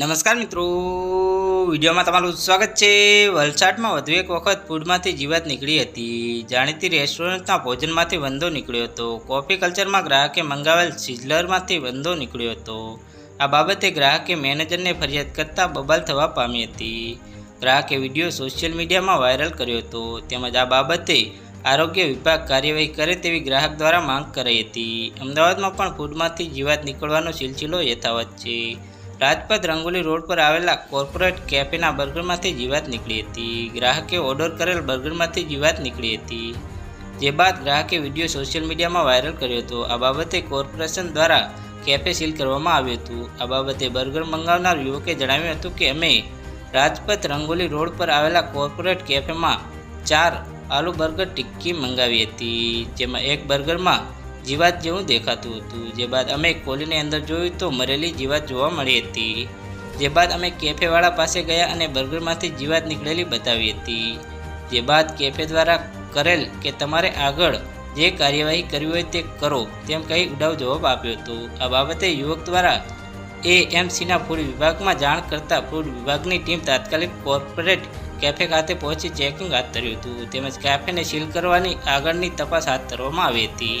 નમસ્કાર મિત્રો. વિડીયોમાં તમારું સ્વાગત છે. વલસાડમાં વધુ એક વખત ફૂડમાંથી જીવાત નીકળી હતી. જાણીતી રેસ્ટોરન્ટના ભોજનમાંથી વંદો નીકળ્યો હતો. કોફી કલ્ચરમાં ગ્રાહકે મંગાવેલ સિઝલરમાંથી વંદો નીકળ્યો હતો. આ બાબતે ગ્રાહકે મેનેજરને ફરિયાદ કરતાં બબાલ થવા પામી હતી. ગ્રાહકે વીડિયો સોશિયલ મીડિયામાં વાયરલ કર્યો હતો. તેમજ આ બાબતે આરોગ્ય વિભાગ કાર્યવાહી કરે તેવી ગ્રાહક દ્વારા માંગ કરાઈ હતી. અમદાવાદમાં પણ ફૂડમાંથી જીવાત નીકળવાનો સિલસિલો યથાવત છે. રાજપથ રંગોલી રોડ પર આવેલા કોર્પોરેટ કેફેના બર્ગરમાંથી જીવાત નીકળી હતી. ગ્રાહકે ઓર્ડર કરેલ બર્ગરમાંથી જીવાત નીકળી હતી. જે બાદ ગ્રાહકે વીડિયો સોશિયલ મીડિયામાં વાયરલ કર્યો હતો. આ બાબતે કોર્પોરેશન દ્વારા કેફે સીલ કરવામાં આવ્યું હતું. આ બાબતે બર્ગર મંગાવનાર યુવકે જણાવ્યું હતું કે, અમે રાજપથ રંગોલી રોડ પર આવેલા કોર્પોરેટ કેફેમાં ચાર આલુ બર્ગર ટિક્કી મંગાવી હતી, જેમાં એક બર્ગરમાં જીવાત જેવું દેખાતું હતું. જે બાદ અમે કોલીની અંદર જોયું તો મરેલી જીવાત જોવા મળી હતી. જે બાદ અમે કેફેવાળા પાસે ગયા અને બર્ગરમાંથી જીવાત નીકળેલી બતાવી હતી. જે બાદ કેફે દ્વારા કરેલ કે તમારે આગળ જે કાર્યવાહી કરવી હોય તે કરો તેમ કહી ઉડાવ જવાબ આપ્યો હતો. આ બાબતે યુવક દ્વારા એએમસીના ફૂડ વિભાગમાં જાણ કરતાં ફૂડ વિભાગની ટીમ તાત્કાલિક કોર્પોરેટ કેફે ખાતે પહોંચી ચેકિંગ હાથ ધર્યું હતું. તેમજ કેફેને સીલ કરવાની આગળની તપાસ હાથ ધરવામાં આવી હતી.